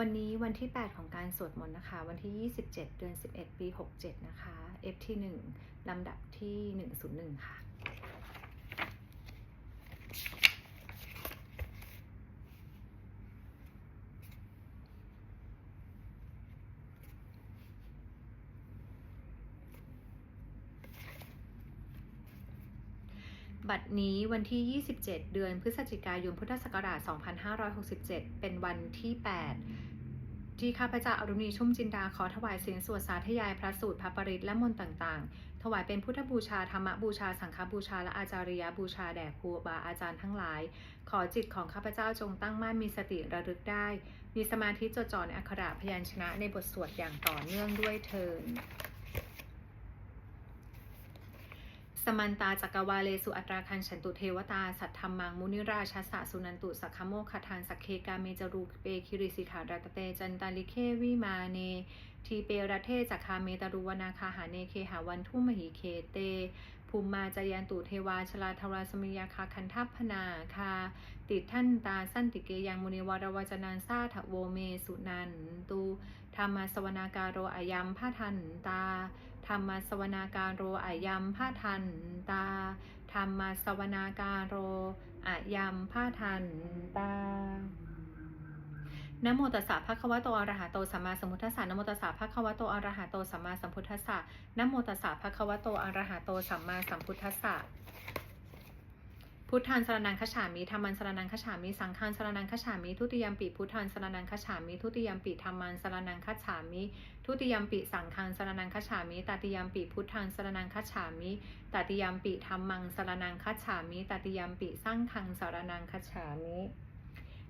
วันนี้วันที่ 8 ของการสวดมนต์นะคะ วันที่ 27 เดือน 11 ปี 67 นะคะ F ที่ 1 ลำดับที่ 101 ค่ะ บัด นี้วันที่ 27 เดือนพฤศจิกายนพุทธศักราช 2567 เป็นวันที่ 8 ที่ข้าพเจ้าอรุณีชุ่มจินดาขอถวายเสียงสวดสาธยายพระสูตรพระปริตและมนต์ต่าง ๆ ถวายเป็นพุทธบูชาธรรมบูชาสังฆบูชาและอาจาริยบูชาแด่ครูบาอาจารย์ทั้งหลาย ขอจิตของข้าพเจ้าจงตั้งมั่นมีสติระลึกได้ มีสมาธิจดจ่อในอักขระพยัญชนะในบทสวดอย่างต่อเนื่องด้วยเทิน สมันตาจักรวาเลสุอัตราคันฉันตุเทวตา สัทธรรมังมุนิราชสะสุนันตุสักขโมคทานสักเคกาเมจรูเปคิริสิขารัตเตจันตาลิเควิมาเน ทีเปรเทจักคาเมตรุวนาคาหาเนเคหาวันทุมหิเคเตภูมิมาจายันตุเทวาชลาทราสมิยาคาคันทัพพนาคา ติดท่านตาสั้นติเกยังมุนิวารวจนันซาทะโวเมสุนันตุธรรมสวนาการโรอายัมพาทันตา ธรรมสวนาการโรอายัมพาทันตา ธรรมสวนาการโรอายัมพาทันตานโมตัสสะภะคะวะโตอะระหะโตสัมมาสัมพุทธัสสะนโมตัสสะภะคะวะโตอะระหะโตสัมมาสัมพุทธัสสะนโมตัสสะภะคะวะโตอะระหะโตสัมมาสัมพุทธัสสะ พุทธานสรนังคฉามิธรรมันสรนังคฉามิ สังฆานสรนังคฉามิ ทุติยมปิพุทธานสรนังคฉามิ ทุติยมปิธรรมันสรนังคฉามิ ทุติยมปิสังฆานสรนังคฉามิตติยมปิพุทธานสรนังคฉามิตติยมปิธรรมังสรนังคฉามิตติยมปิสังฆังสรนังคฉามิ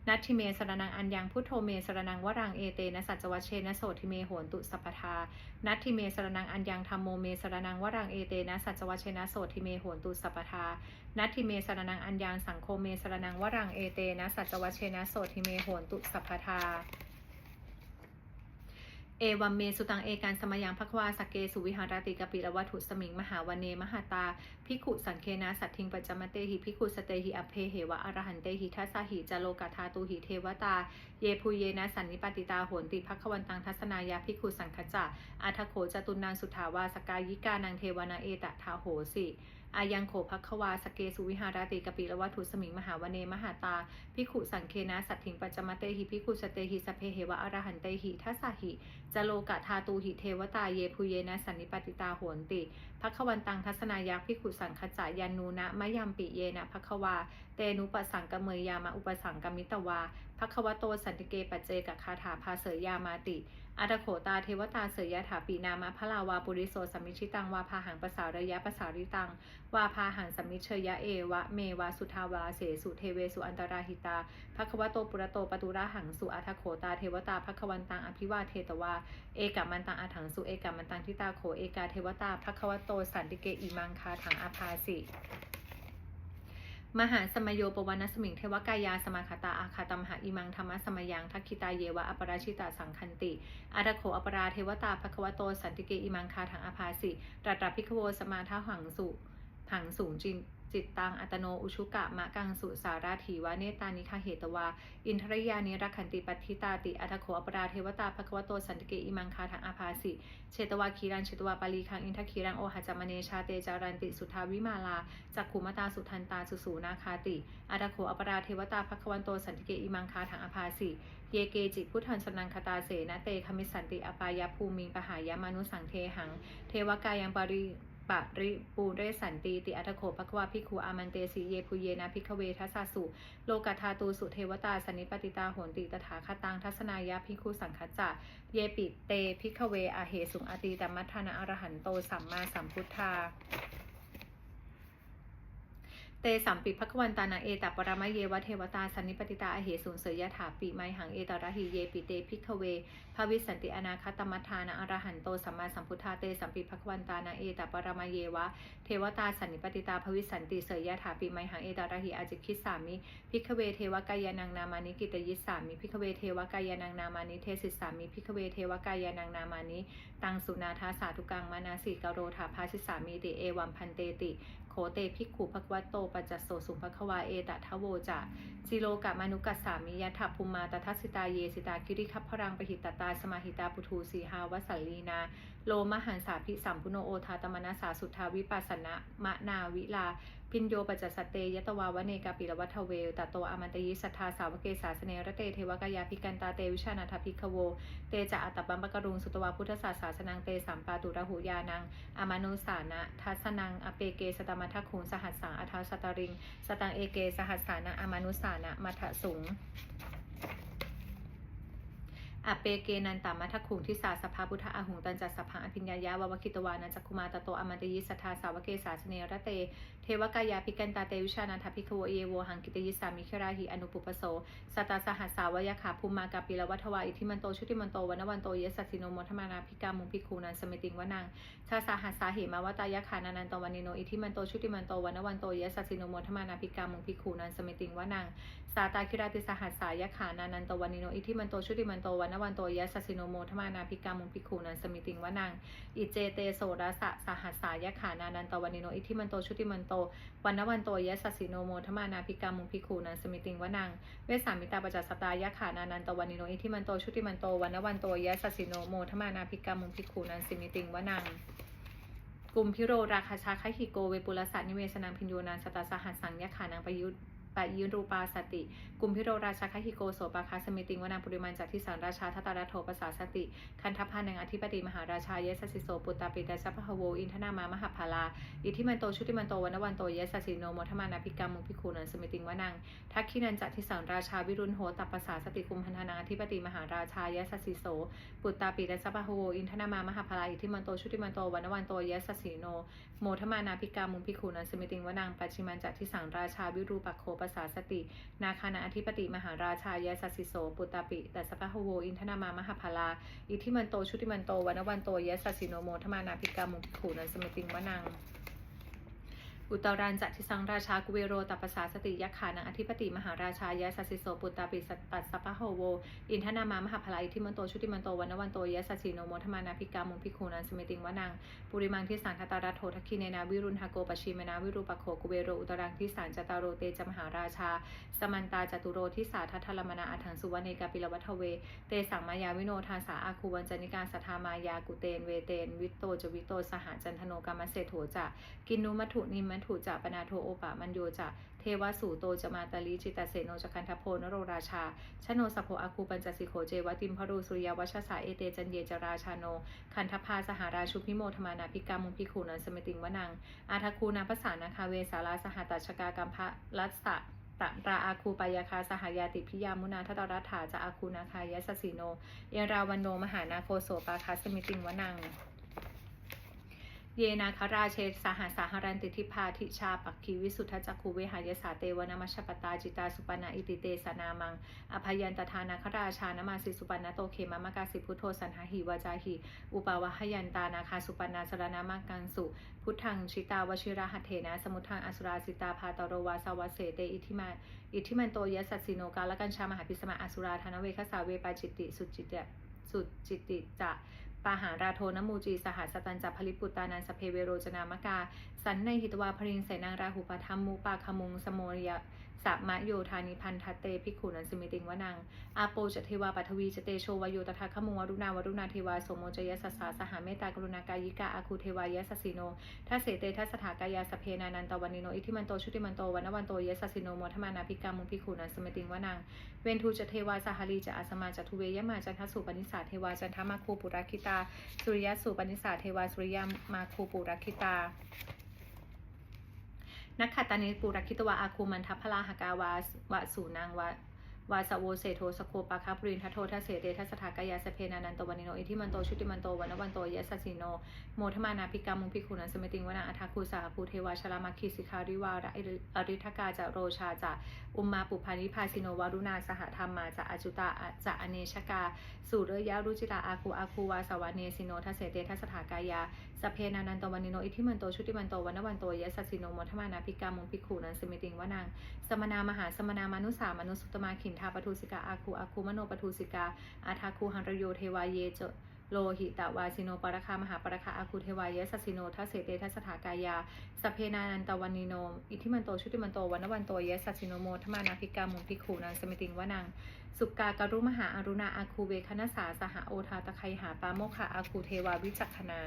นัตทิเมสรนังอัญญังพุทโธเมสรนังวรังเอเตนะสัจจวัชเชนะโสทิเมโหนตุสัพพทา นัตทิเมสรนังอัญญังธรรมโมเมสรนังวรังเอเตนะสัจจวัชเชนะโสทิเมโหนตุสัพพทา นัตทิเมสรนังอัญญังสังโฆเมสรนังวรังเอเตนะสัจจวัชเชนะโสทิเมโหนตุสัพพทา เอวัมเมสุตังเอการสมยังภควาสกเกสุวิหารติกปิละวัตถุสมิงมหาวันเนมหาตาพิกขุสังเคนะสัตทิงปัจจมเตหิพิกขุสเตหิอเพเหวะอรหันเตหิทัสสหิจโลกัทาตูหิเทวตา เยภูเยนะสันนิปติตาโหนติภควันตังทัศนายาพิกขุสังคจะอาทโขจตุนังสุทาวาสกายิกานังเทวนาเอตะทาโหสิ อายังโขภัควาสเกสุวิหารติกปิละวัตถุสมิงมหาวเนมหาตาพิขุสังเคนะสัตถิงปัจจมเตหิพิขุสเตหิสเพเหวะอรหันเตหิทัสสหิ จโลกะทาตูหิเทวตาเยภูเยนะสันนิปติตาโหนติภควันตังทัศนายักษพิขุสังคจายันนูนะมะยัมปิเยนะภควา เตนุปสังกเมยยามะอุปสังกมิตวาภควโตสันติเกปัจเจกคาถาภาเสยยามาติ อัตโขตาเทวตาเสยยถาปีนามะพะลาวาปุริโสสมมิชิตังวาพาหังปสาระยะปสาริตัง วาพาหังสมมิเชยะเอวะเมวาสุทาวาเสสุเทเวสุอันตราหิตาภควโตปุระโตปตุระหังสุอัตโขตาเทวตาภควันตังอภิวาเทตวาเอกามันตังอาถังสุเอกามันตังทิตาโขเอกาเทวตาภควโตสันติเกอิมังคาถังอาภาสิ มหาสมโยปวานสมิงเทวกายาสมาคตาอาคาตมหาอิมังธรรมสมยังทักขิตาเยวะอปราชิตาสังคันติอาตโขอปราเทวตาภควโตสันติเกอิมังคาถังอาภาสิตรัตรพิคโวสมาทาหังสุหังสูงจิน จิตตังอัตโนอุชุกะมะกังสุสาราถีวาเนตานิคาเหตวา อินทรยานิรักขันติปัฏฐิตาติอัตโขอปราเทวตาภควโตสันติเกอิมังคาถังอาภาสิเชตวาคีรันเชตวาปาลีคังอินทคีรังโอหะจามเนชาเตจารันติสุทาวิมาลาจักขุมตาสุทันตาสุสูนาคาติอาตโขอปราเทวตาภควันโตสันติเกอิมังคาถังอาภาสิเยเกจิพุทธันสนังคตาเสนะเตคมิสันติอปายภูมิปหายามานุสังเทหัง เทวกายังปริ ปะริปูเรสันตีติอัตโขปะควาพิคูอามันเตสีเยพุเยนะพิคเวทัสสุ โลกาธาตูสุเทวตาสนิปติตาโหนติตถาคตังทัศนายะพิคูสังคจะเยปิเตพิคเวอาเหสุงอติตัมมัทธานะอรหันโตสัมมาสัมพุทธา เตสัมปิภควันตานาเอตปรมะเยวะเทวตาสันนิปติตาอเหสุนเสยยถาปิไมหังเอตระหิเยปิเตพิกเวภวิสันติอนาคตมัทานะอรหันโตสัมมาสัมพุทธาเตสัมปิภควันตานาเอตปรมะเยวะเทวตาสันนิปติตาภวิสันติเสยยถาปิไมหังเอตระหิอาจิคิสามิพิกเวเทวกายานังนามานิกิตยิสามิพิกเวเทวกายานังนามานิเทศิสามิพิกเวเทวกายานังนามานิตังสุนาทาสาธุกังมานาสีกโรธาภาสิสามิติเอวัมพันเตติ โคเตภิกขุภควโตปัจจโสสุภควาเอตทะโวจะจิโลกะมานุกัสสามิยะทัพภูมาตทัสิตาเยสิตากิริคัพพรังปหิตตาสมาหิตาปุทูสีหาวสัลลีนา โลมหันสาภิสัมพุโนโอทาตมนาสาสุทธาวิปัสสนะมะนาวิลา พินโยปัจจสตเตยตวาวเนกาปิรวัทเวลตโตอมันตยิสัทธาสาวเกสาสเนรเตเทวกายาพิกันตาเตวิชานาทพิกโว เตจะอัตบัมปกรุงสุตวาพุทธศาสาสนังเตสัมปาตุระหูยานังอมานุสานะทัสนังอเปเกสตมัทคุงสหัสสังอัทาสตริง สตังเอเกสหัสสานะอมานุสานะมัทสุง อเปเกนันตามัทคุงทิสาสภาพุทธอาหุงตันจัสสภาอภิญญายาววคิตวานันจักคุมาตโตอมันตยิสัทธาสาวกเกสาสเนระเต เทวกายาภิกันตาเตวิชานันทพิกโวเอโวหังกิตยิสามิคราหิอนุปุปโสสตาสหัสสาวยาขาภูมากาปิลวัทวาอิทิมันโตชุติมันโตวันวันโตเยสัสสิโนมทมานาภิกามุงภิกขูนันสมิติงวนังชาสหัสสาเหมาวตายะขานานันตวันิโนอิทิมันโตชุติมันโตวันวันโตเยสัสสิโนมทมานาภิกามุงภิกขูนันสมิติงวนัง สาตาคิราติสหัสสายะขานานันตวันิโนอิทิมันโตชุติมันโตวันวันโตเยสัสสิโนโมทมานาภิกามุงภิกขูนันสมิติงวนังอิเจเตโสรสะสหัสสายะขานานันตวันิโนอิทิมันโตชุติมันโตวันวันโตยะสัสิโนโมทมานาภิกามุงภิกขูนันสมิติงวนังเวสามิตาปจัสตายะขานานันตวันิโนอิทิมันโตชุติมันโตวันวันโตยะสัสิโนโมทมานาภิกามุงภิกขูนันสมิติงวนังกุมพิโรราคาชาคหิโกเวปุลสัตนิเวสนังพิญโยนันสตาสหัสสังยะขานังประยุทธ์ ปะยุรูปาสติ กุมพิโรราชาคหิโกโสปาคาสมิติงวนังปุริมันจักทิสังราชาทัตตาราโทปสาสติ คันทพพานังอธิปติมหาราชาเยสสิโสปุตตาปิตาสัพพะโวอินทนามามหาภาลา อิทิมันโตชุติมันโตวันวันโตเยสสิโนโมทมานาภิกรรมมุพิคูนันสมิติงวนังทักขินันจัตทิสังราชาวิรุณโหตปสาสติคุมพันธนาธิปติมหาราชายสสิโสปุตตาปิตาสัพพะโวอินทนามามหาภาลาอิทิมันโตชุติมันโตวันวันโตเยสสิโนโมทมานาภิกรรมมุพิคูนันสมิติงวนังปัจฉิมันจัตทิสังราชาวิรูปัโคปสาสติ นาคานาอธิปติมหาราชายสสสิโส ปุตตาปิตัสัพพะโวอินทนามามหาพลา อิทิมันโตชุติมันโตวันวันโตยสสสิโนโมธมานาภิกรรมมุงพิคูนันสมิติงวนัง อุตรันจัตทิสังราชากุเวโรตัปปสาสติยะขานังอธิปติมหาราชายะสัสิโสปุตตาปิสัตตัสสะปะโหโว อินทนามามหาพลายทิมันโตชุติมันโตวันนวันโตยะสัสิโนโมทมานาภิกามุงพิคูนันสมิติงวนังปุริมังที่สารทัตารัตโททักขิเนนาวิรุณหโกปชิเมนาวิรูปโคกุเวโรอุตรังที่สารจตารโรเตจมหาราชา สมันตาจตุโรที่สาทัทธลมนาอัถังสุวรรณเนกาปิลวัทเว เตสังมายาวิโนทาสาอาคูวันจนิกาสัทธามายากุเตนเวเตนวิตโตจวิโตสหจันทโนกรรมเศรษโถจะกินนุมัทุนิมมัทุจะปนาโทโอปะมันโยจะเทวสูโตจะมาตาลีจิตตเสโนจะคันทโพนโรราชาชโนสโพอาคูปัญจสิโขเจวติมพรูสุริยวัชสาเอเตจันเยจราชาโน คันทพาสหาราชุพิโมธมานาภิกามุงพิคูนันสมติงวนัง อาทาคูนาภาษานาคาเวสาราสหตัชกากัมพะรัสสะตะราอาคูปายาคาสหายาติพิยามุนาทตรัฐาจะอาคูนาคายสสิโน เอราวันโนมหานาโคโสปาคาสมิติงวนัง เยนาคราเชสหสาหรันติทิพาทิชาปักคีวิสุทธจักคูเวหายสาเตวนมัชปตาจิตาสุปนาอิติเตสนามัง อภยันตทานาคราชานมาสิสุปนาโตเขมามกาสิพุทโธสันหหิวาจาหิอุปาวะหยันตานาคาสุปนาสรณามังกังสุพุทธังชิตาวชิระหัตเถนะสมุทังอสุราสิตาพาตโรวาสวัสเสเตอิทิมาอิทิมันโตยสัสสิโนกาลกัญชามหาพิสมาอสุราธนเวคสาเวปาจิตติสุจิตะสุจิตติจะ ปาหาราโทนมูจี สหัสตันจัพลิปุตตานันสเพเวโรจนามกา สันในหิตวาพริงเสนางราหุปธรรมมุปาคมุงสโมรยะ สัมมะโยธานิพันธเตภิกขุนันสมิติงวนังอาโปจเทวาปัทวีจเตโชวโยตถาคมุงวรุณาวรุณาเทวาสมโมจยสัสสาสหาเมตตากรุณากายิกาอาคูเทวายสสสิโนทัสเสเตทัสถากายาสเพนานันตวันนิโนอิทิมันโตชุติมันโตวันนวันโตยสัสสิโนโมทมานาภิกามุภิกขุนันสมิติงวนังเวนทูจเทวาสหลีจะอาสมาจทุเวยมาจันทสุปนิสาเทวาจันทมาคูปุราคิตาสุริยสุปนิสาเทวาสุริยมาคูปุราคิตา นักขัตตานิปุรคิตวาอาคูมันทัพพลาหกาวาวะสูนางวะวาสโวเศโทสโคปาคาปรินทัโททัเสเตทัสถากายาสเพนานันตวันิโนอิทิมันโตชุติมันโตวันวันโตยสัสสิโนโมทมานาภิกามุงพิคุนันสมิติงวนาอัทาคูสาภูเทวาชลามาคิสิคาริวาระอริทกาจะโรชาจะอุมมาปุพานิพาสิโนวารุณาสหธรรมมาจะอจุตาจะอเนชกาสุเรยะรุจิตาอาคูอาคูวาสวาเนสิโนทัเสเตทัสสถากายา สเพนานันตวันนิโนอิทิมันโตชุติมันโตวันนวันโตยะสัสสิโนมทมานาภิกามุงพิคุนันสมิติงวนังสมนามหาสมนามานุสามนุสุตมาขินทาปทุสิกาอาคูอาคูมโนปทุสิกาอาทาคูหันรโยเทวาเยจโลหิตวาสิโนปรคามหาปรคาอาคูเทวายสัสิโนทัสเสเตทัสถากายาสเพนานันตวันนิโนอิทิมันโตชุติมันโตวันวันโตเยสัสิโนโมทมานาภิกามุงพิกขูนังสมิติงวนังสุกากรุมหาอารุณาอาคูเวคณสาสหโอทาตะไคหาปาโมคาอาคูเทวาวิจักขณา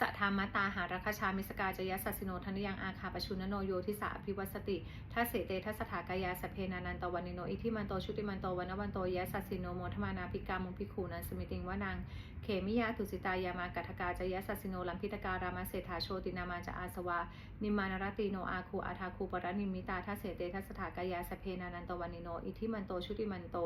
สัทธามตาหารัคชามิสกาจยสัสสิโนธนยังอาคาปชุนโนโยทิสาอภิวัสติทัสเสเตทัสสถากายาสเพนานันตวันนิโนอิทิมันโตชุติมันโตวันวันโตยสัสสิโนโมทมานาภิกามุงพิกขูนันสมิติงวานังเขมิยาตุสิตายามากัทกาจยสัสสิโนลัมพิตการามาเศรษฐาโชตินามาจาอาสวานิมานรติโนอาคูอาทาคูปรนิมิตาทัสเสเตทัสสถากายาสเพนานันตวันนิโนอิทิมันโตชุติมันโต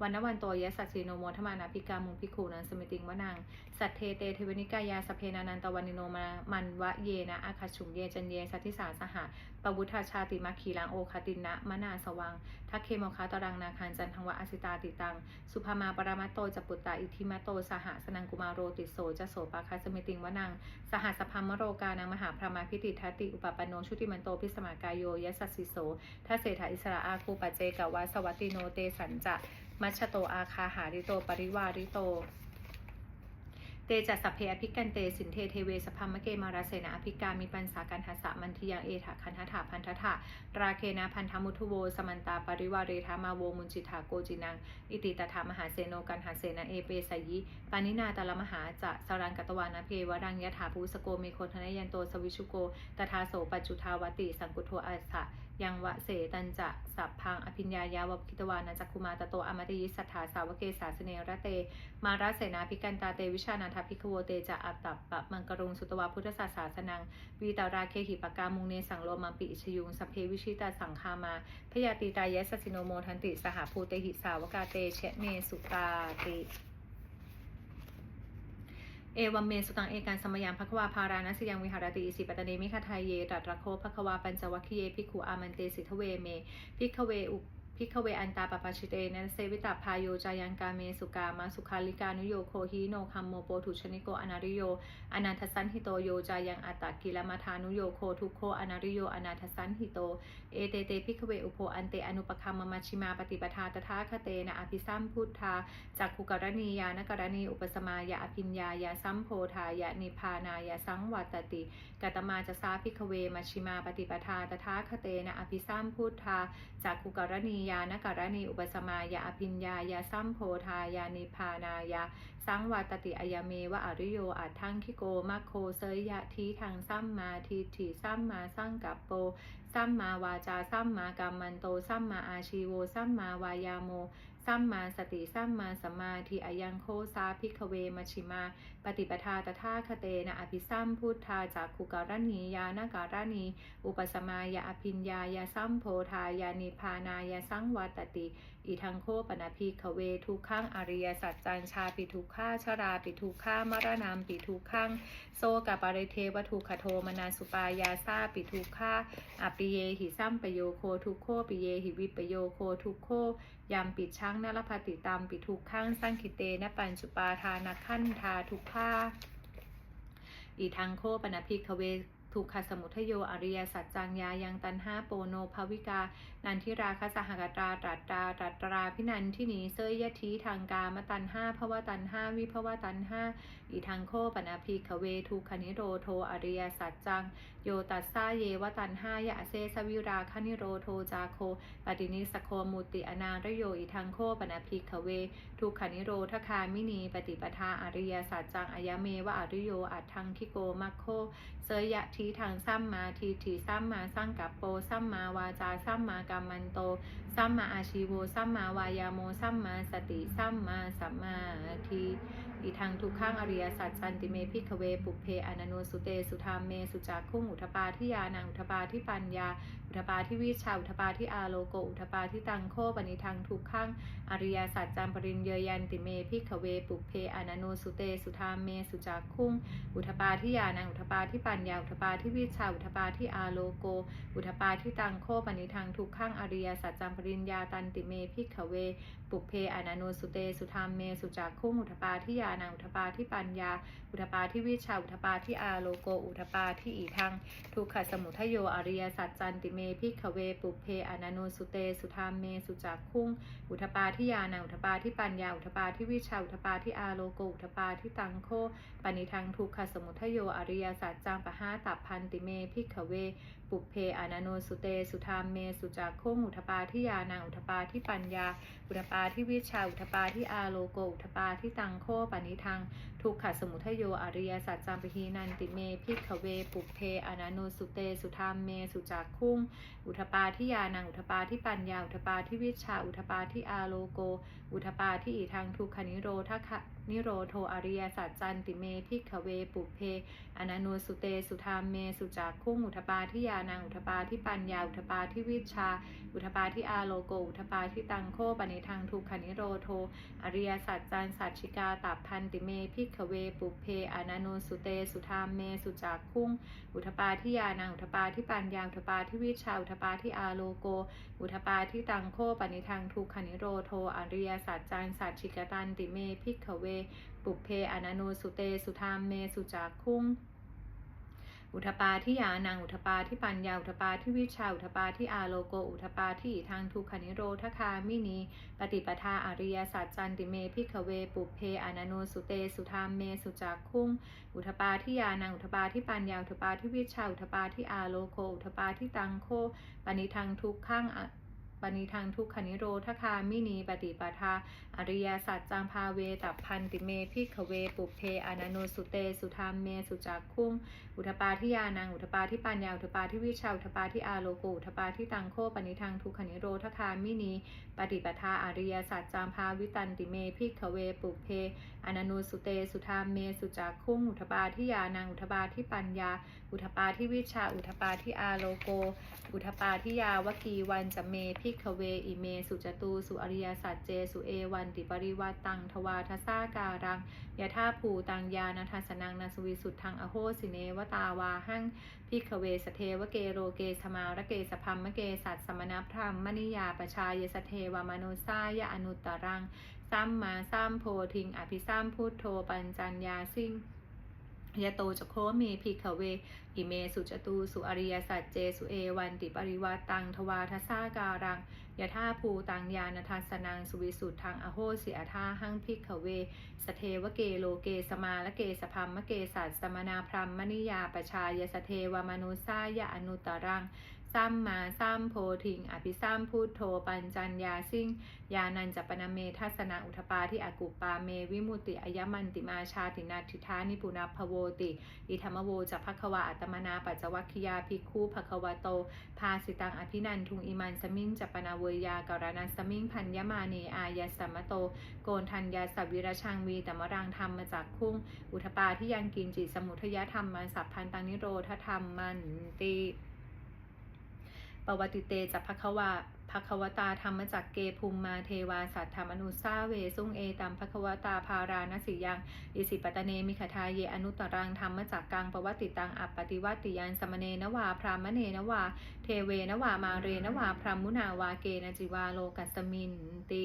วันวันโตยสัสสิโนโมทมานาภิกามุงพิกขูนันสมิติงวนังสัทเทเตเทวนิกายาสเพนานันตวันิโนมา มันวะเยนะอาคาชุงเยจันเยสัทธิสาสหะปวุฒาชาติมัคคีลังโอคตินะมนาสวังทักเคมคาตรังนาคันจันทังวะอสิตาติตัง สุภามาปรมัตโตจปุตตาอิทิมาโตสหสนังกุมารโรติโสจะโสปาคาสมิติงวนัง สหัสพามโรกานังมหาพรมาพิติทัติอุปปันโนชุติมันโตพิสมากายโยยสัสสิโสทัเศธาอิสระอาคูปเจกวาสวัตติโนเตสันจะมัชโตอาคาหาริโตปริวาริโต เตจัสสพเพอภิกันเตสินเทเทเวสพัมมะเกมาราเสนาอภิกามิปันสากันทัสะมันทิยังเอถาคันทถาพันทถาราเคนะพันธมุทุโว สมันตาปริวาเรธามาโวมุนจิธาโกจินัง อิติตถามหาเสโนกันหาเสนาเอเปสยิปานินาตาลมหาจะสรังกตวานาเพวรังยถาภูสโกเมโคทนยันโตสวิชุโกตถาโสปัจจุทาวติ สังกุโทอาสะ ยังวะเสตันจะสัพพังอภิญญายาวคิตวานันจักคุมาตโตอมติยิสัทธาสาวเกสาสเนระเต มาราเสนาภิกันตาเตวิชานาทพิกโวเตจะอัตตับปะมังกรุงสุตวาพุทธศาสาสนังวีตาราเคหิปกามุงเนสังโลมังปิอิชยุงสเพวิชิตาสังคามาพยาติตายสสิโนโมทันติสหภูเตหิสาวกาเตเชเนสุตาติ เอวัมเมสุตังเอการสมยามภควาพารานัสยังวิหารติอิสิปตเนมิคาทายเยตัตระโคภควาปัญจวัคคีเยพิกขุอามันเตสิทเวเมพิกเวอุ ภิกเวอันตาปปาชิเตนเซวิตาพายโยจายังกาเมสุกามาสุขาลิกานุโยโคฮีโนคัมโมโปถุชนิโกอนาริโยอนาทสันหิโตโยจายังอัตตากิลมาทานุโยโคทุโคอนาริโยอนาทสันหิโตเอเตเตภิกเวอุโพอันเตอนุปคัมมมัชชิมาปฏิปทาตถาคเตนะอภิสัมพุทธาจากขุกรณียานกรณีอุปสมายาอภิญญายาสัมโพธายานิพานายาสังวัตติกัตมาจะสาภิกเวมัชชิมาปฏิปทาตถาคเตนะอภิสัมพุทธาจากขุกรณียานกรณีอุปสมายาอภิญญายาสัมโพธายานิพานายา สังวัตติอายเมวะอริโยอัตทังคิโกมัคโคเสยยะทีทางสัมมาทีถีสัมมาสังกัปโปสัมมาวาจาสัมมากัมมันโตสัมมาอาชีโวสัมมาวายาโม สัมมาสติสัมมาสมาธิอายังโคสาพิกเวมชิมา ปฏิปทาตถาคเตนะอภิสัมพุทธาจากขุการณียานการณี อุปสมายาอภิญญายาสัมโพธายานิพานายาสังวัตติ อีทังโคปนาภิกขเวทุกขังอริยสัจจันชาปิทุกขาชราปิทุกขามรณามปิทุกขังโซกปริเทวทุกขโทมนาสุปายาซาปิทุกขาอปิเยหิสัมปโยโคทุกโคปิเยหิวิปโยโคทุกโคยามปิดช้างนรพติตามปิทุกข้างสร้างคิเตนปัญจุปาทานัขันทาทุกข้าอีทังโคปนภิกขเวทุกขสมุทโยอริยสัจจังยายังตันห้าโปโนภวิกานันทิราคสหกตราตรัตตราตรัตราพินันที่นีเซยยะทีทางกามตันห้าภวตันห้าวิภวตันห้าอีทังโคปนภิกขเวทุกขนิโรโทอริยสัจจัง โยตัสสาเยวตันห้ายะเซสวิราคนิโรโทจาโคปฏินิสโคมุติอนารโยอิทังโคปนภิกขเวทุกขานิโรธคามินีปฏิปทาอริยสัจจังอายเมวะอริโยอัตทังคิโกมัคโคเสยยะทีทางสัมมาทีทีสัมมาสังกัปโปสัมมาวาจาสัมมามมันโต สัมมาอาชีโว สัมมาวายาโม สัมมาสติ สัมมาสัมมาทิ อีทางทุกข้างอริยสัจจันติเมพิกเวปุเพอนันโนสุเตสุธามเมสุจักคุ้งอุทปาทิยานังอุทปาทิปัญญา อุทปาทิวิชาอุทปาทิอาโลโกอุทปาทิตังโคปณิทางทุกข้างอริยสัจจันปริญเยยันติเมพิกเวปุเพอนันโนสุเตสุธามเมสุจักคุ้งอุทปาทิยานังอุทปาทิปัญญาอุทปาทิวิชาอุทปาทิอาโลโก อุทปาทิตังโคปณิทางทุกข้างอริยสัจจังปริญญาตันติเมพิกเว ปุเพอนานุสุเตสุธรรมเมสุจักขุงอุทปาทิยานังอุทปาทิปัญญา อุทปาทิวิชาอุทปาทิอาโลโกอุทปาทิอีทังทุกขสมุทโยอริยสัจจันติเมพิกขเวปุเพอนานุสุเตสุธรรมเมสุจักขุงอุทปาทิยานังอุทปาทิปัญญาอุทปาทิวิชาอุทปาทิอาโลโกอุทปาทิตังโคปณิทังทุกขสมุทโยอริยสัจจังปะหาตับพันติเมพิกขเวปุเพอนาโนสุเตสุธรรมเมสุจักขุงอุทปาทิยานังอุทปาทิปัญญา อุทปาทิวิชาอุทปาทิอาโลโกอุทปาทิตังโคปณิทังทุกขสมุทโยอริยสัจจังปหีนันติเมพิกเว ปุเพอนาโนสุเตสุธรรมเมสุจักขุงอุทปาทิยานังอุทปาทิปัญญาอุทปาทิวิชาอุทปาทิอาโลโก อุทปาทิอีทังทุกขนิโรธคะนิโรโทอริยสัจจันติเมพิกเว ปุเพอนานุสุเตสุธรรมเมสุจักขุงอุทปาทิยานังอุทปาทิปัญญาอุทปาทิวิชา อุทปาทิอาโลโก อุทปาทิตังโคปณิทังทุกขนิโรโท อริยสัจจันสัจชิกาตับพันติเมพิกขเว ปุเพอนานุสุเต สุธรรมเม สุจักขุ้ง อุทปาทิยานังอุทปาทิปัญญาอุทปาทิวิชาอุทปาทิอาโลโก อุทปาทิตังโคปณิทังทุกขนิโรโท อริยสัจจันสัจชิกตันติเมพิกขเว ปุเพอนานุสุเต สุธรรมเม สุจักขุ้ง อุทปาทิยานังอุทปาทิปัญญาอุทปาทิวิชาอุทปาทิอาโลโกอุทปาทิทางทุกขนิโรธคามินี ปฏิปทาอริยสัจจันติเมพิกเวปุเพอนานุสุเตสุธรรมเมสุจักขุงอุทปาทิยานังอุทปาทิปัญญาอุทปาทิวิชาอุทปาทิอาโลโกอุทปาทิตังโคปณิทังทุกขังปณิทังทุกขนิโรธคามินีปฏิปทา อริยสัจจังพาเวตับพันติเมพิกขเวปุเพอนานุสุเตสุธรรมเมสุจักขุงอุทปาทิยานัง อุทปาทิปัญญา อุทปาทิวิชา อุทปาทิอาโลโก อุทปาทิตังโคปณิทังทุกขนิโรธคามินี ปฏิปทาอริยสัจจามพาวิตันติเมพิกขเวปุเพ อนานุสุเต สุธรรมเม สุจักขุ้งอุทปาทิยานัง อุทปาทิปัญญา อุทปาทิวิชา อุทปาทิอาโลโก อุทปาทิยาวกีวันจะเมพิกขเวอิเม สุจตู สุอริยสัจเจ สุเอวันติปริวัตตัง ทวาทสาการังยะธาภูตังยานาทัสนังนาสวิสุดทธังอโหสิเนวตาวาหังพิกเวสเทวเกโรเกสมาระเกสพัมมะเกสัตสมณพรามมณิยาปชายสเทวามโนุสายะอนุตตรังซัมมาซัมโพธิง อภิซัมพุทโธปัญจัญญาสิงยะโตจะโคเมพิกขเว อิเมสุจตู สุอริยสัจเจ สุเอวันติปริวัตตัง ทวาทสาการัง ยะธาภูตังยานทัสนังสุวิสุทธังอโหสิอาธาหังพิกเว สเทวเกโลเกสมาละเกสพัมมะเกสัตสมนาพรมมณิยาปชายสเทวมนุสายะอนุตรัง ซัมมาซัมโพธิง อภิซัมพุทโธปัญจัญญาสิงยานันจะปนเมทัสนาอุทปาที่อากุปาเมวิมุติอายมันติมาชาตินาทิธานิปุนาภโวติ อิธรรมโวจะภควาอัตมนาปัจจวัคคียาภิกขุภควโต ภาสิตังอภินันทุงอิมันสมิงจัปนาเวยาการนันสมิงพันยมาเนอายสัมมโต โกนทัญญาสวิรชังวีตมรังธรรมมาจากคุ้ง อุทปาที่ยังกินจิตสมุทยธรรมมันสัพพันตังนิโรธธรรมมันติ ปวัติเตจัพภควาภควตาธรรมจักเกภูมิมาเทวาสัตธรรมนุสาเวสุงเอตัมภควตาภารานสิยังอิสิปตเนมิขทาเยอนุตตรังธรรมจักกังปวัติตังอัปปติวัติยันสมเนนวาพรามเนนวา เทเวนวามาเรนวาพรามุนาวาเกนจิวาโลกัสสมินติ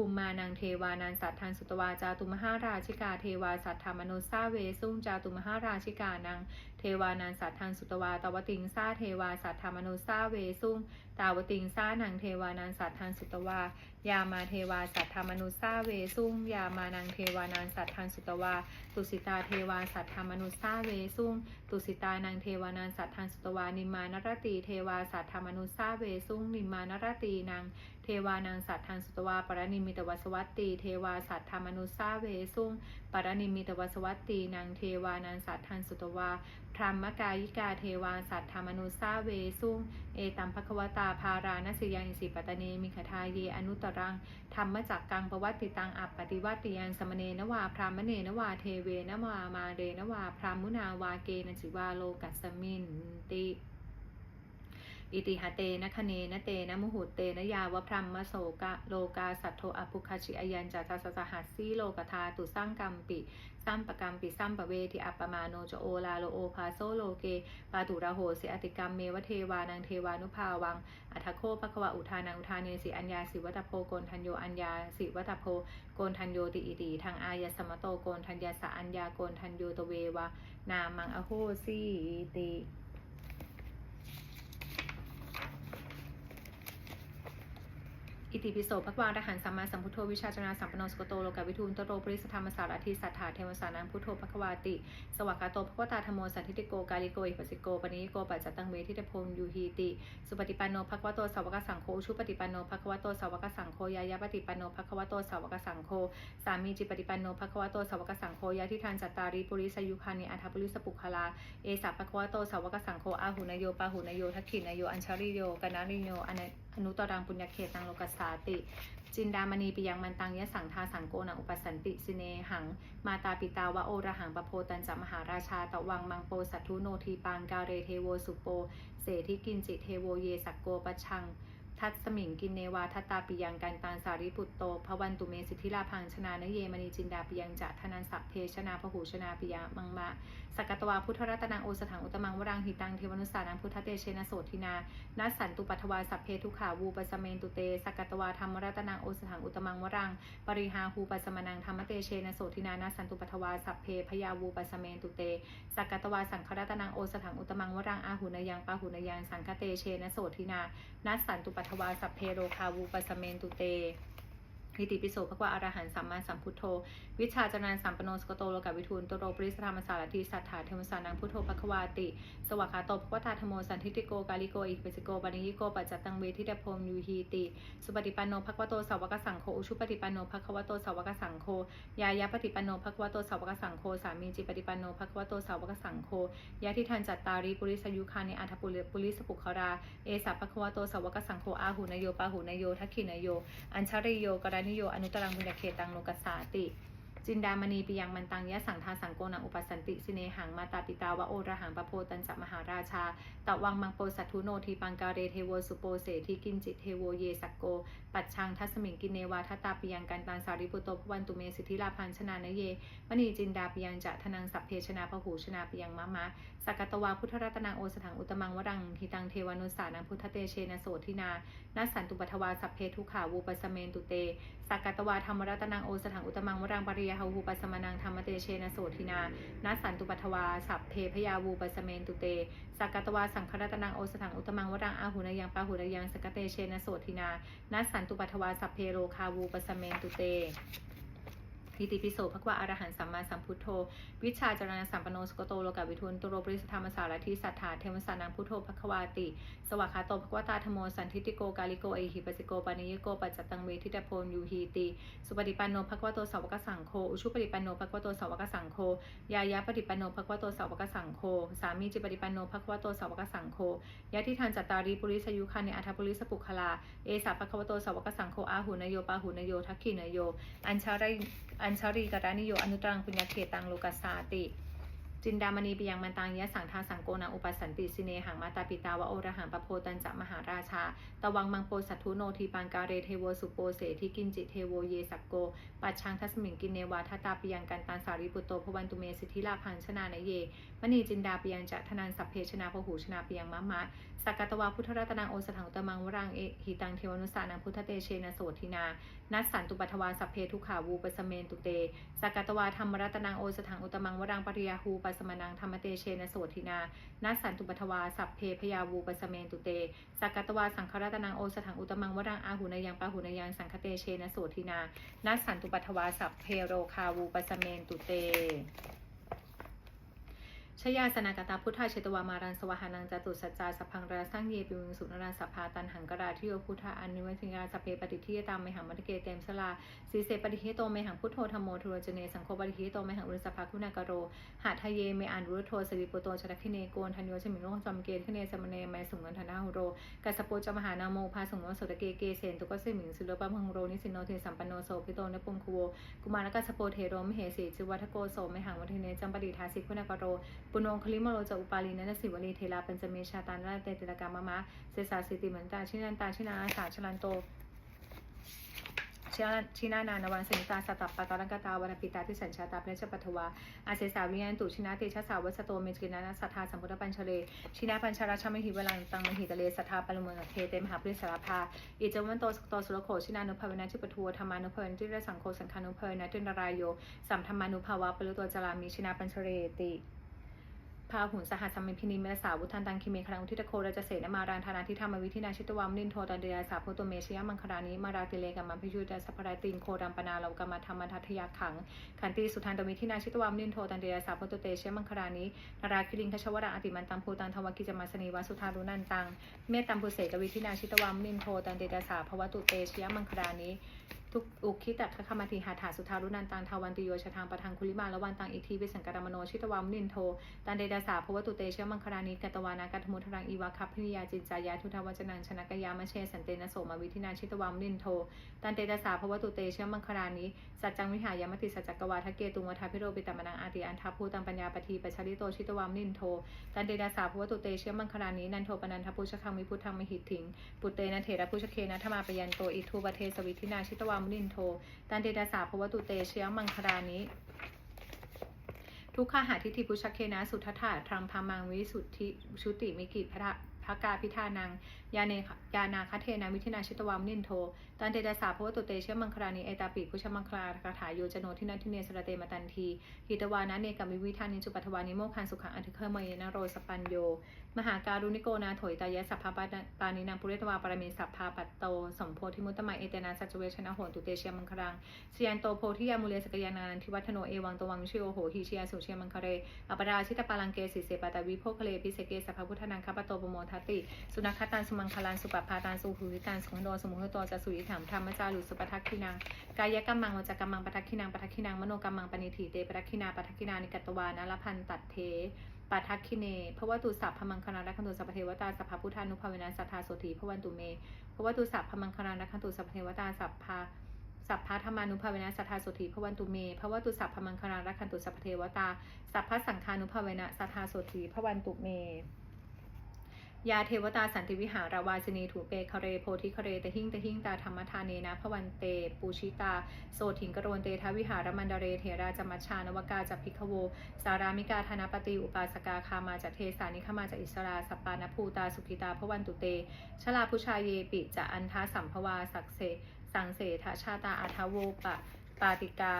ภูมิมานังเทวานันสัตทันสุตวาจาตุมหาราชิกาเทวาสัตธรรมนุสาเวสุงจาตุมหาราชิกานังเทวานันสัตทันสุตวาตวติงซาเทวาสัตธรรมนุสาเวสุงตาวติงซานังเทวานันสัตทันสุตวายามาเทวาสัตธรรมนุสาเวสุงยามานังเทวานันสัตทันสุตวาตุสิตาเทวาสัตธรรมนุสาเวสุงตุสิตานังเทวานันสัตทันสุตวานิมานรตีเทวาสัตธรรมนุสาเวสุงนิมานรตีนัง วานังสัตทังสุตวาปรนิมิตวสวัตตีเทวาสัตธรรมนุสาเวสุงปรนิมิตวสวัตตีนังเทวานังสัตทังสุตวาพรหมกายิกาเทวาสัตธรรมนุสาเวสุงเอตัมภควตาภารานสิยังอิสิปตเนมิขทาเยอนุตรังธรรมจักกังปวัตติตังอัปปฏิวัติยันสมเนนวาพรามเนนวาเทเวนวามาเรนวาพรามุนาวาเกนจิวาโลกัสสมินติ อิติหะเตนะคะเนนะเตนะมุหุเตนะยาวะพรมมโสกะโลกาสัทโทอภุคาชิอายันจัตตาสสหัสสีโลกธาตุสร้างกรรมปิสัมปกรรมปิสัมปเวทิอัปปมาโนจโอลาโลโอภาโซโลเกปาตุระโหสิอติกรรมเมวะเทวานังเทวานุภาวังอัทโคภควะอุทานังอุทานเนสิอัญญาสิวัตโพโกนทัญโยอัญญาสิวัตโพโกนทัญโยติอิติทางอายสมโตโกนทัญญาสะอัญญาโกนทัญโยตเววานามังอโหสีติ อิติปิโสภควาอรหันสัมมาสัมพุทโธวิชาจนาสัมปโนสกโตโลกาวิทูลตโรปริสธรรมสารทิสัทธาเทวสานังพุทโธภควาติ สวากาโตภควตาธรรมโมสัทธิติโกกาลิโกอิปัสสิโกปณิโกปัจจตังเวทิตพงยูฮีติ สุปฏิปันโนภควโตสาวกสังโฆชุปฏิปันโนภควโตสาวกสังโฆยายาปฏิปันโนภควโตสาวกสังโฆสามีจิปฏิปันโนภควโตสาวกสังโฆยาทิทานจัตตาริปุริสยุคานิอัฏฐปุริสปุคลาเอสาภควโตสาวกสังโฆอาหุนโยปาหุนโยทักขินโยอัญชาริโยกนาริโยอเนอนุตรังปุญญเขตังโลกัสสาติ จินดามณีปิยังมันตังยะสังทาสังโกนังอุปสันติสิเนหัง มาตาปิตาวะโอระหังปะโพตันจะมหาราชาตะวังมังโปสัตทุโนทีปังกาเรเทโวสุโป เสทิกินจิเทโวเยสักโกปะชังทัตสมิงกินเนวาทัตตาปิยังกันตังสารีปุตโตพระวันตุเมสิทธิลาพังชนานเยมณีจินดาปิยังจะทนันสัพเพชนาพหูชนาปิยามังมะสกกตวาพุทธรัตนังโอสถังอุตมังวรังหิตังเทวนุสานังพุทธเตเชนะโสทินานัสสันตุปัทวาสัพเพทุขาวูปสเมนตุเตสกกตวาธรรมรัตนังโอสถังอุตมังวรัง ปริหาหูปัสมนังธรรมเตเชนะโสทินานัสสันตุปัทวาสัพเพพยาวูปัสเมนตุเตสกกตวาสังครัตนังโอสถังอุตมังวรังอาหุนยังปาหุนยังสังคเตเชนะโสทินานัสสันตุปัทวาสัพเพโรคาวูปัสเมนตุเต อิติปิโสภควาอรหันสัมมาสัมพุทโธ วิชาจารนันสัมปโนสกโตโลกาวิทูลตโรปริสธรรมสารทีสัทธาเทวสานังพุทโธภควาติ สวากาโตภควตาธโมสันทิติโกกาลิโกอิปิสิโกปานิยิโกปัจจตังเวทิตพรมยูฮีติ สุปฏิปันโนภควโตสาวกสังโฆอุชุปฏิปันโนภควโตสาวกสังโฆยายาปฏิปันโนภควโตสาวกสังโฆสามีจิปฏิปันโนภควโตสาวกสังโฆยะทิทันจัตตาริปุริสยุคานิอัฏฐปุริปุริสปุคาราเอสัพภควโตสาวกสังโฆอาหุนโยปาหุนโยทักขินโย อัญชาริโยกรานิโยอนุตรังบุญเขตังโลกัสสาติ จินดามณีปิยังมันตังยะสังทาสังโกนังอุปสันติสิเนหังมาตาปิตาวะโอระหังปะโพตันจัมหาราชาตะวังมังโปสัทุโนทีปังกาเรเทโวสุโปเสทีกินจิตเทโวเยสักโกปัจชังทัสมิงกินเนวาทัตตาปิยังกันตันสาริปุตโตพวันตุเมสิทธิลาพันชนานเยมณีจินดาปิยังจะทนังสัพเพชนาพหูชนาปิยังมะมะสักตวาพุทธรัตนังโอสถังอุตมังวรังหิตังเทวานุสานังพุทธเตเชนโสทินานัสสันตุปัทวาสัพเพทุขาวูปสเมนตุเตสักตวาธรรมรัตนังโอสถังอุตมังวรังปริยหาหูปสมนังธรรมเตเชนโสทินานัสสันตุปัทวาสัพเพพยาวูปสเมนตุเตสักตวาสังครัตนังโอสถังอุตมังวรังอาหุนยังปาหุนยังสกเตเชนโสทินานัสสันตุปัทวาสัพเพโรคาวูปสเมนตุเต อิติปิโสภควาอรหันสัมมาสัมพุทโธ วิชาจารณสัมปโนสกโตโลกาวิทุนตุโรปริสธรรมสารทิสัทธาเทวสานังพุทโธภควาติ สวากขาโตภควตาธโมสันทิติโกกาลิโกเอหิปัสสิโกปานิยโกปัจจตังเวทิตาโพนยูฮีติ สุปฏิปันโนภควโตสาวกสังโฆอุชุปฏิปันโนภควโตสาวกสังโฆยายาปฏิปันโนภควโตสาวกสังโฆสามีจิปฏิปันโนภควโตสาวกสังโฆยะทิทานจัตตาริปุริสยุคานิอัฐปุริสปุคลาเอสาภควโตสาวกสังโฆอาหุนโยปาหุนโยทักขินโย อัญชาริอัญชรีกรานิโยอนุตรังปุญญเขตังโลกสาติ จินดามณีปิยังมันตังยะสังทาสังโกนาอุปสันติสิเนหังมาตาปิตาวะโอระหังปะโพตันจะมหาราชาตะวังมังโปสัตทุโนทีปังการเรเทโวสุโปเสทิกินจิเทโวเยสักโก ปัจชังทัสมิงกินเนวาทัตตาปิยังกันตันสาริปุตโตพวันตุเมสิทธิลาพังชนานเย มณีจินดาปิยังจะทนันสัพเพชนาพหูชนาปิยังมะมะ สักกตวาพุทธรัตนังโอสถังอุตมังวรังเอหิตังเทวนุสานังพุทธเตเชนะโสทินา นัสสันตุปัทวาสัพเพทุขาวูปสเมนตุเต สักกตวาธรรมรัตนังโอสถังอุตมังวรังปริยาหูปสมนังธรรมเตเชนะโสทินา นัสสันตุปัทวาสัพเพพยาวูปสเมนตุเต สักกตวาสังครัตนังโอสถังอุตมังวรังอาหุนยังปาหุนยังสังคเตเชนะโสทินา นัสสันตุปัทวาสัพเพโรคาวูปสเมนตุเต ชยาสนากตาพุทธาเชตวามารันสวหานังจตุสัจจาสัพพังราสร้างเยปิวิงสุนราสัพพาตันหังกราทิโยพุทธาอันนิวัติงาสเพปฏิทิยตามเมหังมัตเกเตมสลาสีเสปฏิเทโตเมหังพุทโธธรรมโมทุรจเนสังโฆปฏิเทโตเมหังอุรสภาคุณากโรหาทะเยเมอันรุโทสวิปุโตชรคิเนโกนทันโยชมิโนจอมเกตขเนสมเนไมสุงกันธนาหุโรกัสโปจมหานาโมภาสุงโนสตเกเกเสนตุกเสมิงสุลปะพังโรนิสินโนเทสัมปันโนโสพิโตนปุงคุโวกุมารกัสโปเทโรมเหสีจิวัทโกโสเมหังวัฒเนจัมปิทาสิคุณากโรปุณโญคลิมโลจะอุปาลีนันสิวลีเทลาปัญจเมชาตานราเตติรกามะมะเสสาสิติเหมือนตาชินันตาชินาอาสาชลันโตชินาชินานานวันสิงตาสตัปปะตาลังกตาวรปิตาที่สัญชาตาเพชรปัทวาอาเสสาวิญญาณตุชินาเตชะสาวัสโตเมจินานาสัทธาสัมพุทธปัญชเลชินาปัญชราชมหิวลังตังมหิตะเลสัทธาปรุเมืองเทเตมหาปริสารพาอิจวันโตสกโตสุรโขชินานุภาเวนะชิปทัวธรรมานุภาเวนะจิรสังโฆสังคานุภาเวนะจินรายโยสัมธรรมานุภาวะปรุตัวจารามีชินาปัญชเรติ พาหุนสหัสสมิพินิเมสาวุทันตังคิเมครังอุทิตโคราจเสนมารันธานาทิธรรมวิธินาชิตวามนินโทตันเดียสาพุตเมชยมังครานิมาราติเลกัมมัพิจุตสัพพราตินโคดัมปนาเรากรรมธรรมทัตยาขังขันติสุทันตมิทินาชิตวามนินโทตันเดียสาพุตเตชยมังครานินาราคิริงคชวราอติมันตังภูตังทวกิจมาสนีวาสุธารุนันตังเมตตัมปุเสกวิธินาชิตวามนินโทตันเดยสาภวตุเตชยมังครานิ ทุกอุคิตัดคมาติหาถาสุทารุนันตังทาวันติโยชะทางปะทังคุลิมาละวันตังอิทีวิสังกรมโนชิตวามนินโทตันเดดาสาภวตุเตเชมังครานิกัตวานากัตมุทรังอีวาคัพพิยาจินจายาทุทาวจนังชนะกยามเชสันเตนะโสมาวิธินาชิตวามนินโทตันเดดาสาภวตุเตเชมังครานิสัจจังวิหายามติสัจจกวาทะเกตุงวทพิโรปิตมนังอาติอันทาภูตังปัญญาปทีปัชริโตชิตวามนินโทตันเดดาสาภวตุเตเชมังครานินันโทปนันทพุชคังมิพุทธังมหิตถิงปุเตนะเถระพุชเคนะธมาปยันโตอิทูปเทสวิธินาชิตวามนินโท ตันเดดาสาภวตุเตเชียมังครานิทุกขาหาทิฏฐิพุชเคนะสุทธาทรังพามังวิสุทธิชุติมิกิพระพระกาพิธานัง ยาเนยานาคเทนาวิธินาชิตวามนินโทตันเตดาสาภวตุเตเชมังครานิเอตาปิพุชมังคลาคาถาโยจโนทินันทิเนสระเตมตันทีหิตวานะเนกัมมิวิธานิจุปัทวานิโมคันสุขังอันทิเคเมยนะโรสปัญโย มหาการุณิโกนาถอยตายะสัพพาปานินางปุเรตวาปรมีสัพพาปัตโตสมโพธิมุตตมัยเอเตนะสัจเวชนะโหตุเตเชมังครังเชียนโตโพธิยามุเลสกยานันทิวัฒโนเอวังตวังชิโอโหหิเชียสุเชียมังคเรอปราชิตปาลังเกสิเสปตาวิโภคเลพิเศเกสัพพพุทธนังคปโตปโมทัติสุนัขตันสุมังคลันสุปปาตันสุหุริตันสุขโดสมุหโตจะสุริถัมธรรมจารุสุปทักขินังกายกัมมังวจกัมมังปทักขินังปทักขินังมโนกัมมังปณิทีเตปทักขินาปทักขินานิกตวานะละพันตัดเทปาทักขิเนเพราะว่าตุสัพพมังคณารักขันตุสัพเทวตาสัพพพุทธานุภาเวนะสัทธาโสถีพระวันตุเมเพราะว่าตุสัพพมังคณารักขันตุสัพเทวตาสัพพาสัพพะธรรมานุภาเวนะสัทธาโสถีพระวันตุเมพระว่าตุสัพพมังคณารักขันตุสัพเทวตา สัพพะสังฆานุภาเวนะสัทธาโสถีพระวันตุเม ยาเทวตาสันติวิหาราวาสินีถูเปคเรโพธิคเรตหิ่งตหิ่งตาธรรมทานเนนะพวันเต ปูชิตา โสถิงกโรนเตทวิหารมันดาเรเทราจมัชานวกาจัพิกโว สารามิกาธนปฏิอุปาสกาคามาจากเทสานิขมาจากอิสราสปานภูตาสุขิตาพวันตุเต ชลาพุชาเยปิจะอันทาสัมภวาสักเสสังเสทชาตาอาทาโวปะปาติกา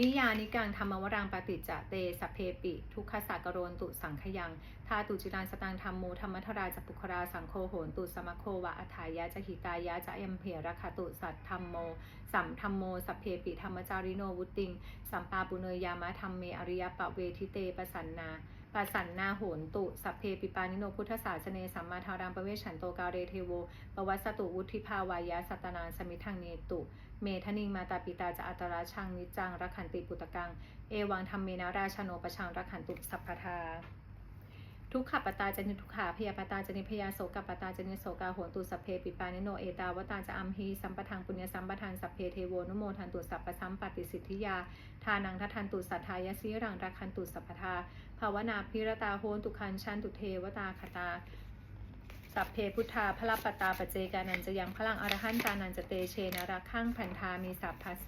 นิยานิกังธรรมวรังปฏิจจเตสพเพปิ ทุกขสากกโรนตุสังขยังทาตุจิรันสตังธรรมโมธรรมทราจปุคราสังโฆโหนตุสมะโควะอัฏายะจหิตายะจะเอมเพรคตุสัตธรรมโมสัมธรรมโมสพเพปิธรรมจาริโนวุติง สัมปาปุเนยยามะธรรมเมอริยปะเวทิเตปสันนา ปสันนาโหนตุ สัพเพปิปานิโนพุทธศาสเนสัมมาทารังประเวชันโตกาเรเทโวปวัสตุวุธิภาวายะสัตนานสมิทังเนตุ เมทนิงมาตาปิตาจะอัตราชังนิจังรักขันติปุตตกัง เอวังธรรมเมนาราชโนปชังรักขันตุสัพพทา ทุกขปตาจนิทุกขาพยาปตาจนิพยาโสกปตาจนิโสกาโหนตุสัพเพปิปานิโนเอตาวตาจะอัมฮีสัมปทังปุญญสัมปทานสัพเพเทโวนุโมทันตุสัพพสัมปติสิทธิยา ทานังทัทันตุสัทธายสีรังรักขันตุสัพพทาภาวนาพิรตาโหนตุคันชันตุเทวตาคตาสัพเพพุทธาพระปตาปเจกานันจะยังพลังอรหันตานันจะเตเชนะรักขังพันธามีสัพพะโซ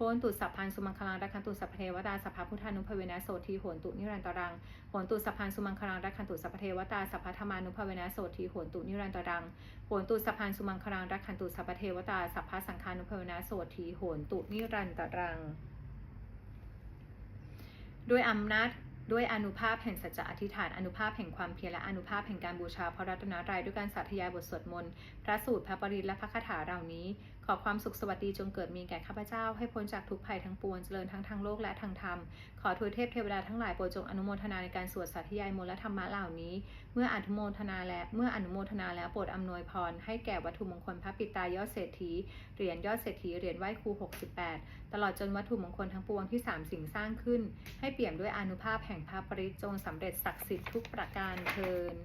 หนตุสัพพันสุมังคลังรักขันตุสัพพเทวตาสัพพะพุทธานุภเวนะโสทีโหนตุนิรันตรังโหนตุสัพพันสุมังคลังรักขันตุสัพพเทวตาสัพพะธรรมานุภเวนะโสทีโหนตุนิรันตรังโหนตุสัพพันสุมังคลังรักขันตุสัพพเทวตาสัพพะสังฆานุภเวนะโสทีโหนตุนิรันตรัง ด้วยอำนาจด้วยอนุภาพแห่งสัจจะอธิษฐานอนุภาพแห่งความเพียรและอนุภาพแห่งการบูชาพระรัตนตรัยด้วยการสาธยายบทสวดมนต์พระสูตรพระปริตและพระคาถาเหล่านี้ขอความสุขสวัสดีจงเกิดมีแก่ข้าพเจ้า ให้พ้นจากทุกภัยทั้งปวงเจริญทั้งทางโลกและทางธรรม ขอทวยเทพเทวดาทั้งหลายโปรดจงอนุโมทนาในการสวดสาธยายมนและธรรมะเหล่านี้ เมื่ออนุโมทนาและเมื่ออนุโมทนาแล้วโปรดอำนวยพร ให้แก่วัตถุมงคลพระปิตายอดเศรษฐีเหรียญยอดเศรษฐีเหรียญไหว้ครู 68 ตลอดจนวัตถุมงคลทั้งปวงที่สามสิ่งสร้างขึ้น ให้เปี่ยมด้วยอนุภาพแห่งพระปริจงสำเร็จศักดิ์สิทธิ์ทุกประการเทิน